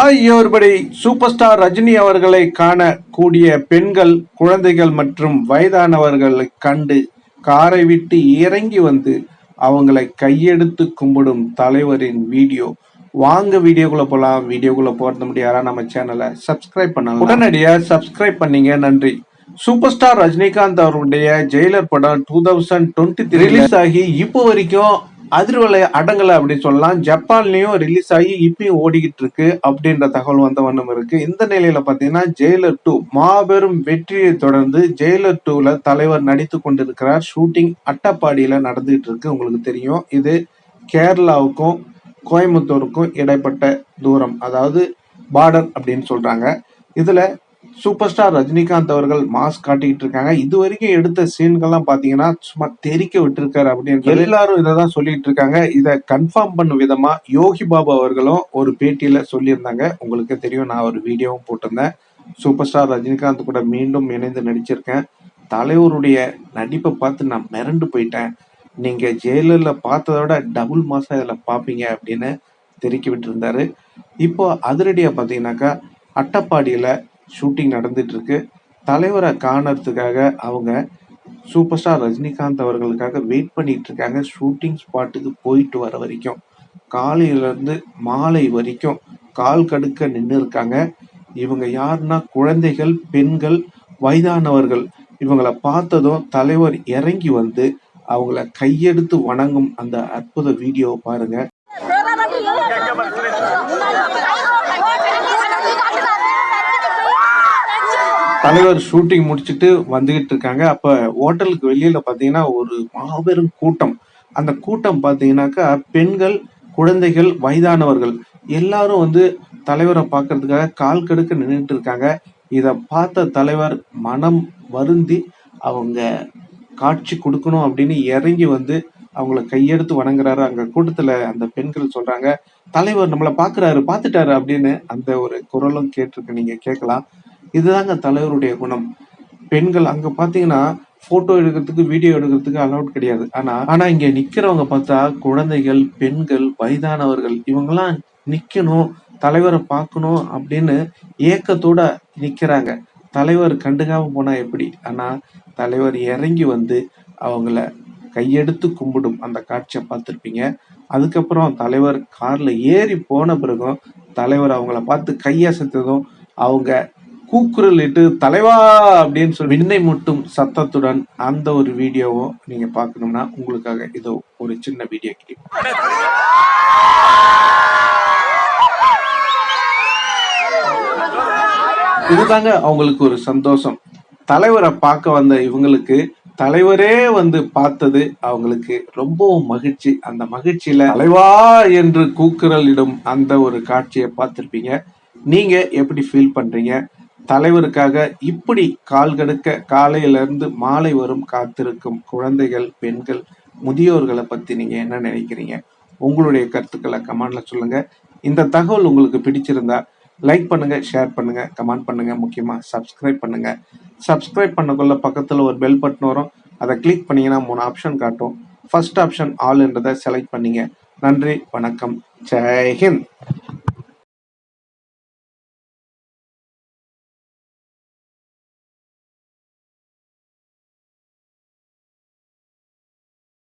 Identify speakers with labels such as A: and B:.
A: ஆகியோர்படி super star Rajini அவர்களை காணக்கூடிய பெண்கள் குழந்தைகள் மற்றும் வயதானவர்களை கண்டு காரை விட்டு இறங்கி வந்து அவங்களை கையெடுத்து கும்பிடும் தலைவரின் வீடியோ. வாங்க வீடியோக்குள்ள போகலாம் வீடியோக்குள்ள போறது முடியாதா நம்ம சேனலை சப்ஸ்கிரைப் பண்ணலாம். உடனடியாக சப்ஸ்கிரைப் பண்ணீங்க. நன்றி. சூப்பர் ஸ்டார் ரஜினிகாந்த் அவருடைய ஜெயிலர் படம் two thousand twenty three release ஆகி இப்போ வரைக்கும் அதிர்வலை அடங்கலை அப்படின்னு சொல்லலாம். ஜப்பான்லயும் ரிலீஸ் ஆகி இப்பயும் ஓடிக்கிட்டு இருக்கு அப்படின்ற தகவல் வந்த வண்ணம் இருக்கு. இந்த நிலையில பாத்தீங்கன்னா ஜெயிலர் டூ மாபெரும் வெற்றியை தொடர்ந்து ஜெயிலர் டூல தலைவர் நடித்து கொண்டிருக்கிறார். ஷூட்டிங் அட்டப்பாடியில நடந்துகிட்டு இருக்கு உங்களுக்கு தெரியும். இது கேரளாவுக்கும் கோயம்புத்தூருக்கும் இடைப்பட்ட தூரம். அதாவது பார்டர் அப்படின்னு சொல்றாங்க. இதுல சூப்பர் ஸ்டார் ரஜினிகாந்த் அவர்கள் மாஸ்க் காட்டிக்கிட்டு இருக்காங்க. இது வரைக்கும் எடுத்த சீன்கள்லாம் பாத்தீங்கன்னா சும்மா தெறிக்க விட்டுருக்காரு அப்படின்னு எல்லாரும் இதை தான் சொல்லிட்டு இருக்காங்க. இதை கன்ஃபார்ம் பண்ணும் விதமா யோகி பாபு அவர்களும் ஒரு பேட்டியில சொல்லியிருந்தாங்க. உங்களுக்கு தெரியும் நான் ஒரு வீடியோவும் போட்டிருந்தேன். சூப்பர் ஸ்டார் ரஜினிகாந்த் கூட மீண்டும் இணைந்து நடிச்சிருக்கேன். தலைவருடைய நடிப்பை பார்த்து நான் மிரண்டு போயிட்டேன். நீங்க ஜெயிலர்ல பார்த்ததை விட டபுள் மாசம் இதுல பாப்பீங்க அப்படின்னு தெரிவிக்க விட்டுருந்தாரு இப்போ அதிரடியா பாத்தீங்கன்னாக்கா அட்டப்பாடியில ஷூட்டிங் நடந்துட்டு இருக்கு தலைவரை காணறதுக்காக அவங்க சூப்பர் ஸ்டார் ரஜினிகாந்த் அவர்களுக்காக வெயிட் பண்ணிட்டு இருக்காங்க ஷூட்டிங் ஸ்பாட்டுக்கு போயிட்டு வர வரைக்கும். காலையிலேருந்து மாலை வரைக்கும் கால் கடுக்க நின்று இருக்காங்க இவங்க யாருன்னா குழந்தைகள் பெண்கள் வயதானவர்கள். இவங்களை பார்த்ததும் தலைவர் இறங்கி வந்து அவங்கள கையெடுத்து வணங்கும் அந்த அற்புத வீடியோவை பாருங்க. தலைவர் ஷூட்டிங் முடிச்சுட்டு வந்துகிட்டு இருக்காங்க. அப்ப ஹோட்டலுக்கு வெளியில பாத்தீங்கன்னா ஒரு மாபெரும் கூட்டம். அந்த கூட்டம் பாத்தீங்கன்னாக்கா பெண்கள் குழந்தைகள் வயதானவர்கள் எல்லாரும் வந்து தலைவரை பார்க்கறதுக்காக கால் கடுக்க நின்றுட்டு இருக்காங்க. இதை பார்த்த தலைவர் மனம் வருந்தி அவங்க காட்சி கொடுக்கணும் அப்படின்னு இறங்கி வந்து அவங்கள கையெடுத்து வணங்குறாரு. அங்க கூட்டத்துல அந்த பெண்கள் சொல்றாங்க தலைவர் நம்மளை பாக்குறாரு பாத்துட்டாரு அப்படின்னு அந்த ஒரு குரலும் கேட்டிருக்கு. நீங்க கேட்கலாம். இதுதாங்க தலைவருடைய குணம். பெண்கள் அங்க பாத்தீங்கன்னா போட்டோ எடுக்கிறதுக்கு வீடியோ எடுக்கிறதுக்கு அலௌட் கிடையாது. ஆனா ஆனா இங்க நிக்கிறவங்க பார்த்தா குழந்தைகள் பெண்கள் வயதானவர்கள் இவங்கெல்லாம் நிக்கணும் தலைவரை பார்க்கணும் அப்படின்னு ஏக்கத்தோட நிக்கிறாங்க. தலைவர் கண்டுக்காம போனா எப்படி? ஆனா தலைவர் இறங்கி வந்து அவங்கள கையெடுத்து கும்பிடும். அந்த காட்சியை பார்த்துருப்பீங்க. அதுக்கப்புறம் தலைவர் கார்ல ஏறி போன பிறகும் தலைவர் அவங்கள பார்த்து கையசைத்ததும் அவங்க கூக்குரல் இட்டு தலைவா அப்படின்னு சொல்லி விண்ணை மட்டும் சத்தத்துடன் அந்த ஒரு வீடியோவும் நீங்க பார்க்கணும்னா உங்களுக்காக இதோ ஒரு சின்ன வீடியோ கிளிப். இதுதாங்க அவங்களுக்கு ஒரு சந்தோஷம். தலைவரை பார்க்க வந்த இவங்களுக்கு தலைவரே வந்து பார்த்தது அவங்களுக்கு ரொம்பவும் மகிழ்ச்சி. அந்த மகிழ்ச்சியில தலைவா என்று கூக்குரலிடும் அந்த ஒரு காட்சியை பார்த்திருப்பீங்க. நீங்க எப்படி ஃபீல் பண்றீங்க? தலைவருக்காக இப்படி கால் கடுக்க காலையிலிருந்து மாலை வரும் காத்திருக்கும் குழந்தைகள் பெண்கள் முதியோர்களை பத்தி நீங்க என்ன நினைக்கிறீங்க? உங்களுடைய கருத்துக்களை கமெண்ட்ல சொல்லுங்க. இந்த தகவல் உங்களுக்கு பிடிச்சிருந்தா லைக் பண்ணுங்க ஷேர் பண்ணுங்க கமெண்ட் பண்ணுங்க முக்கியமா சப்ஸ்கிரைப் பண்ணுங்க. சப்ஸ்கிரைப் பண்ணக்குள்ள பக்கத்துல ஒரு பெல் பட்டன் வரும். அதை கிளிக் பண்ணீங்கன்னா மூணு ஆப்ஷன் காட்டும். ஃபர்ஸ்ட் ஆப்ஷன் ஆல்ன்றதை செலக்ட் பண்ணீங்க. நன்றி வணக்கம். ஜெய்ஹிந்த்